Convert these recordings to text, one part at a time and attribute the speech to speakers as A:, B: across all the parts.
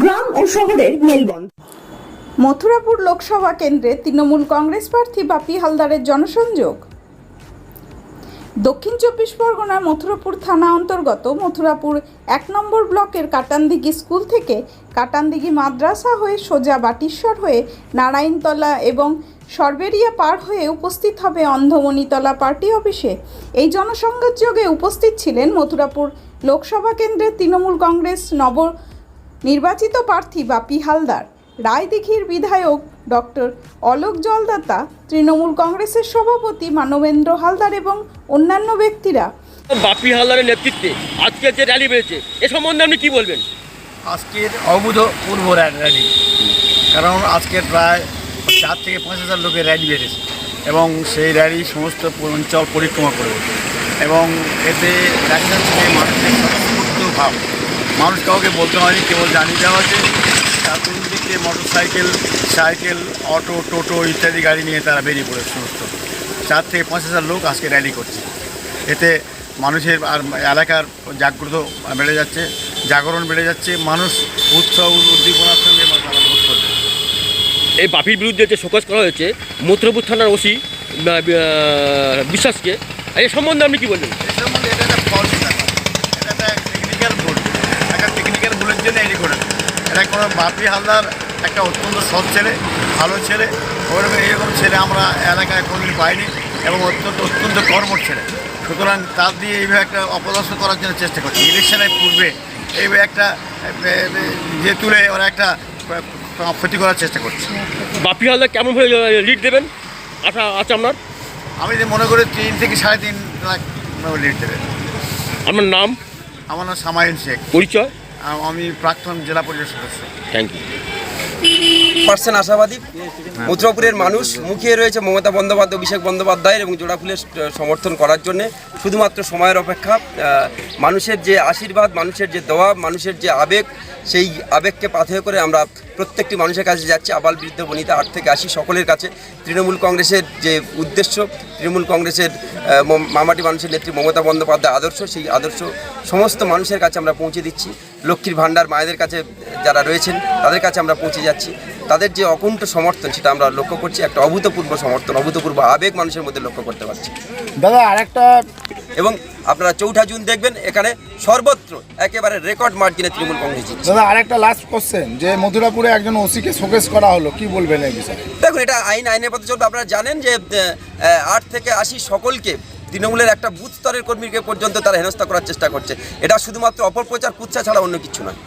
A: গ্রাম ও শহরের
B: মথুরাপুর লোকসভা কেন্দ্রে তৃণমূল কংগ্রেস প্রার্থী বাপি হালদারের জনসংযোগ। দক্ষিণ চব্বিশ পরগনার মথুরাপুর থানা অন্তর্গত মথুরাপুর এক নম্বর ব্লকের কাটানদিঘি স্কুল থেকে কাটানদিঘি মাদ্রাসা হয়ে সোজা বাটিশ্বর হয়ে নারায়ণতলা এবং সরবেরিয়া পার হয়ে উপস্থিত হবে অন্ধমণিতলা পার্টি অফিসে। এই জনসংযোগে উপস্থিত ছিলেন মথুরাপুর লোকসভা কেন্দ্রের তৃণমূল কংগ্রেস নব নির্বাচিত প্রার্থী বাপি হালদার। রায়দিঘির বিধায়ক ডক্টর অলোক জলদাতা তৃণমূল কংগ্রেসের সভাপতি মানবেন্দ্র হালদার এবং অন্যান্য ব্যক্তিরা।
C: বাপি হালদারের নেতৃত্বে আজকে যে র্যালি বেড়েছে এ সম্বন্ধে আপনি কি বলবেন?
D: আজকের অভূতপূর্ব র্যালি কারণ আজকের প্রায় চার থেকে পাঁচ হাজার লোকের র্যালি বেড়েছে এবং সেই র্যালি সমস্ত অঞ্চল পরিক্রমা করবে এবং এতে দেখা যাচ্ছে যে মানুষের ভাব। মানুষ কাউকে বলতে হয়নি কেবল জানিয়ে দেওয়া হচ্ছে চতুর্দিকে motorcycle cycle auto toto ইত্যাদি গাড়ি নিয়ে তারা বেরিয়ে পড়েছে সমস্ত। চার থেকে পাঁচ হাজার লোক আজকে র্যালি করছে। এতে মানুষের আর এলাকার জাগ্রত বেড়ে যাচ্ছে জাগরণ বেড়ে যাচ্ছে মানুষ উৎসাহ উদ্দীপনার সঙ্গে
C: এই বাপির বিরুদ্ধে যে শোকজ করা হয়েছে মথুরাপুর থানার ওসি বিশ্বাসকে এ সম্বন্ধে আপনি কি বলবেন?
D: এই সম্বন্ধে এটা একটা টেকনিক্যাল ভুল একটা টেকনিক্যাল ভুলের জন্য এটি করেছে কোনো বাপি হালদার একটা অত্যন্ত সৎ ছেলে ভালো ছেলে। ওরকম এইরকম ছেলে আমরা এলাকায় কোনোদিন পাইনি এবং অত্যন্ত অত্যন্ত কর্মঠ ছেলে। সুতরাং তার দিয়ে এইভাবে একটা অপদস্থ করার জন্য চেষ্টা করছে। ইলেকশনের পূর্বে এইভাবে একটা যে তুলে ওরা একটা ক্ষতি করার চেষ্টা করছে।
C: বাপি হালদার কেমনভাবে লিড দেবেন? আচ্ছা আছে আপনার?
D: আমি যে মনে করি তিন থেকে সাড়ে তিন লাখ লিড দেবেন
C: আমার নাম?
D: আমার নাম সামাইন শেখ।
C: পরিচয়?
D: আমি প্রাক্তন জেলা পরিষদ সদস্য।
C: থ্যাংক ইউ
E: পার্সেন্ট আশাবাদী মথুরাপুরের মানুষ মুখিয়ে রয়েছে মমতা বন্দ্যোপাধ্যায় অভিষেক বন্দ্যোপাধ্যায়ের এবং জোড়াফুলের সমর্থন করার জন্য। শুধুমাত্র সময়ের অপেক্ষা মানুষের যে আশীর্বাদ মানুষের যে দোয়া মানুষের যে আবেগ সেই আবেগকে পাথেয় করে আমরা প্রত্যেকটি মানুষের কাছে যাচ্ছি। আবাল বৃদ্ধ বনিতা আট থেকে আশি সকলের কাছে। তৃণমূল কংগ্রেসের যে উদ্দেশ্য তৃণমূল কংগ্রেসের মামাটি মানুষের নেত্রী মমতা বন্দ্যোপাধ্যায় আদর্শ সেই আদর্শ সমস্ত মানুষের কাছে আমরা পৌঁছে দিচ্ছি। লক্ষ্মীর ভাণ্ডার মায়েদের কাছে যারা রয়েছেন তাদের কাছে আমরা পৌঁছে যাচ্ছি। তাদের যে অকুণ্ঠ সমর্থন সেটা আমরা লক্ষ্য করছি। একটা অভূতপূর্ব সমর্থন অভূতপূর্ব আবেগ মানুষের মধ্যে লক্ষ্য করতে পারছি।
F: দাদা আরেকটা
E: এবং আপনারা চৌঠা জুন দেখবেন এখানে সর্বত্র একেবারে রেকর্ড মার্জিনে তৃণমূল কংগ্রেস জিতছে।
F: দাদা আরেকটা লাস্ট কোশ্চেন যে মথুরাপুরে একজন ওসিকে শোকেস করা হলো কি বলবেন এই বিষয়ে?
E: দেখুন এটা আইন আইনের পথে চলবে। আপনারা জানেন যে আট থেকে আশি সকলকে তৃণমূলের একটা বুথ স্তরের কর্মীকে পর্যন্ত তারা হেনস্থা করার চেষ্টা করছে। এটা শুধুমাত্র অপপ্রচার কুচ্ছা ছাড়া অন্য কিছু নয়।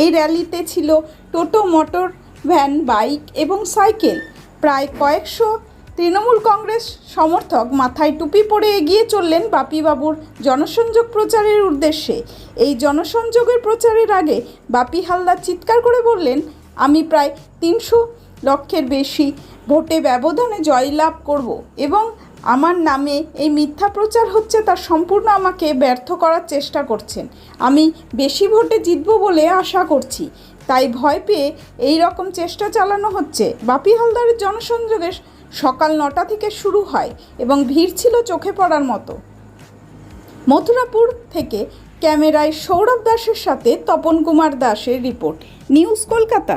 B: এই র্যালিতে ছিল টোটো মোটর ভ্যান বাইক এবং সাইকেল। প্রায় কয়েকশো তৃণমূল কংগ্রেস সমর্থক মাথায় টুপি পরে এগিয়ে চললেন বাপিবাবুর জনসংযোগ প্রচারের উদ্দেশ্যে। এই জনসংযোগের প্রচারের আগে বাপি হালদার চিৎকার করে বললেন আমি প্রায় তিনশো লক্ষের বেশি ভোটে ব্যবধানে জয়লাভ করব এবং আমার নামে এই মিথ্যা প্রচার হচ্ছে তার সম্পূর্ণ আমাকে ব্যর্থ করার চেষ্টা করছেন। আমি বেশি ভোটে জিতব বলে আশা করছি। তাই ভয় পেয়ে এই রকম চেষ্টা চালানো হচ্ছে। বাপি হালদারের জনসংযোগে সকাল নটা থেকে শুরু হয় এবং ভিড় ছিল চোখে পড়ার মতো। মথুরাপুর থেকে ক্যামেরায় সৌরভ দাসের সাথে তপন কুমার দাসের রিপোর্ট। নিউজ কলকাতা।